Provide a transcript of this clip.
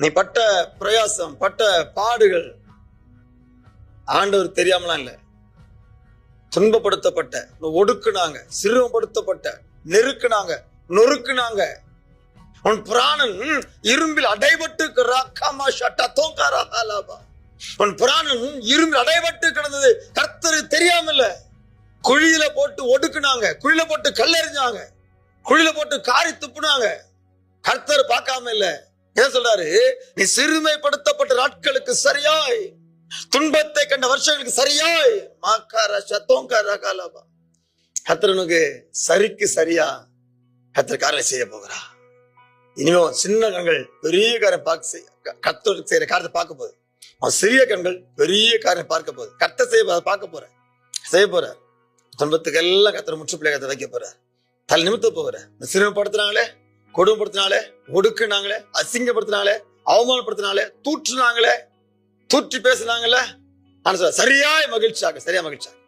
நீ பட்ட பிரயாசம் பட்ட பாடுகள் ஆண்டவர் தெரியாமலாம் இல்ல. துன்பப்படுத்தப்பட்ட ஒடுக்குனாங்க சிறுமப்படுத்தப்பட்ட நெருக்குனாங்க நொறுக்குனாங்க. உன் பிராணன் இரும்பில் அடைபட்டு ஷட்டா உன் பிராணன் இரும்பில் அடைபட்டு கிடந்தது கர்த்தரு தெரியாம இல்ல குழியில போட்டு ஒடுக்குனாங்க குழியில போட்டு கல்லெறிஞ்சாங்க குழியில போட்டு காரி துப்புனாங்க. கர்த்தர் பார்க்காம இல்ல. என்ன சொல்றாரு? நீ சிறுமைப்படுத்தப்பட்ட நாட்களுக்கு சரியாய். துன்பத்தை கண்ட வருஷங்களுக்கு சரியாய். மாக்கார சத்தோங்காரா காலாபா கத்திரனுக்கு சரிக்கு சரியா கர்த்தர் காரியம் செய்ய போகிறா. இனிமே உன் சின்ன கண்கள் பெரிய காரியம் பார்க்க செய்ய கர்த்தர் செய்யற காரியத்தை பார்க்க போகுது. அவன் சிறிய கண்கள் பெரிய காரியம் பார்க்க போகுது. கத்த செய்ய போ- பார்க்க போற. செய்ய போற. துன்பத்துக்கு எல்லாம் கத்திர முற்றுப்பிள்ளை கத்தை வைக்க போற தலை நிமித்த போகிற. இந்த கொடுமைப்படுத்தினாலே ஒடுக்குனாங்களே அசிங்கப்படுத்தினாலே அவமானப்படுத்தினாலே தூற்றுனாங்களே தூற்றி பேசினாங்களே நான் சொல்றேன் சரியாய் மகிழ்ச்சியாக சரியா மகிழ்ச்சியாக.